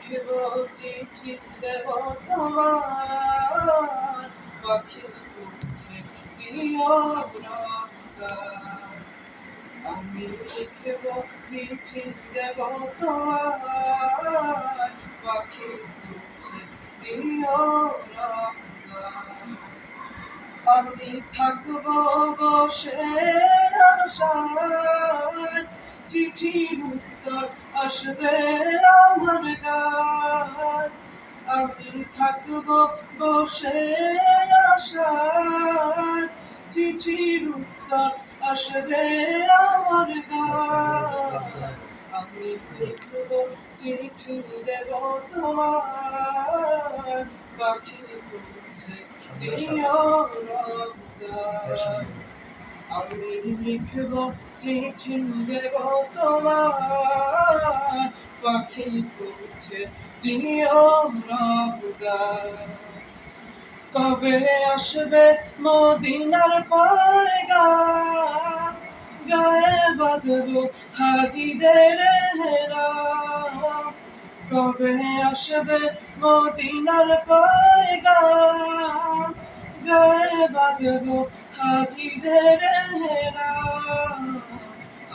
লিখব চিঠি দেব তোমার পাখি পৌঁছে দিও আমি লিখব চিঠি দেব তোমার পাখি আমি থাকব বসে আশায় চিঠির উত্তর আসবে আমার বসে আসার চিঠির উত্তর আসবে আমার আমি লিখব চিঠি দেব তোমার পাখি বলছে দিও রমজান আমি লিখব চিঠি দেব তোমার পাখি পৌঁছে দিও কবে আসবে মদিনার পায়গা? গায়ে বাঁধব হাজিদের হেরা। কবে আসবে মদিনার পায়গা? গায়ে বাঁধব হাজিদের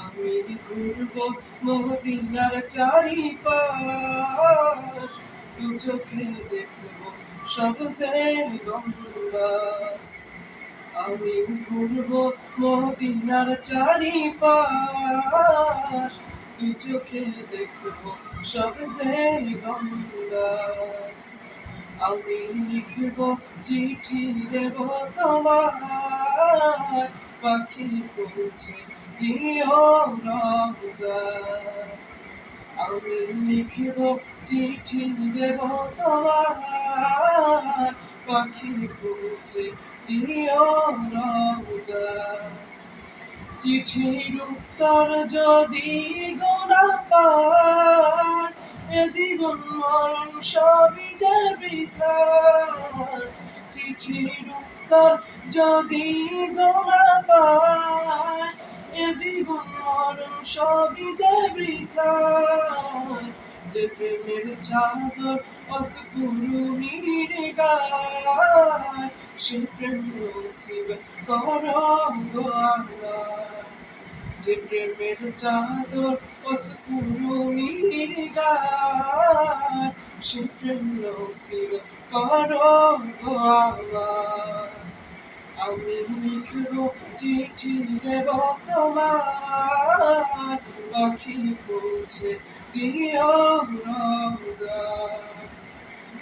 আমি ঘুরব মদিনার চারিপাশ। দু চোখে দেখব সবসে গম্বাস আমি ঘুরব মদিনার চারিপাশ। দু চোখে দেখব সবসে গম্বাস আমি লিখব চিঠি দেব তোমার পাখি পৌঁছে দিও রমজান আমি লিখব, চিঠি দেব তোমার। পাখি পৌঁছে দিও রমজান চিঠির উত্তর যদি গোনা পায় জীবন মরণ সবই যে বৃথা। চিঠির উত্তর যদি গোনা এ জীবন মরণ সবই যে বৃথা। যে প্রেমের চাদর অসপুরুনির গায়, সে প্রেম নসিব করো গো যে প্রেমের চাদর অসপুরুনির গায় সে প্রেম নসিব করো গো আমি লিখব চিঠি দেব তোমার পাখি পৌঁছে দিও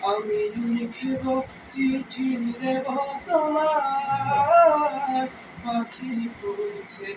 আমি লিখব চিঠি দেব তোমার পাখি পৌঁছে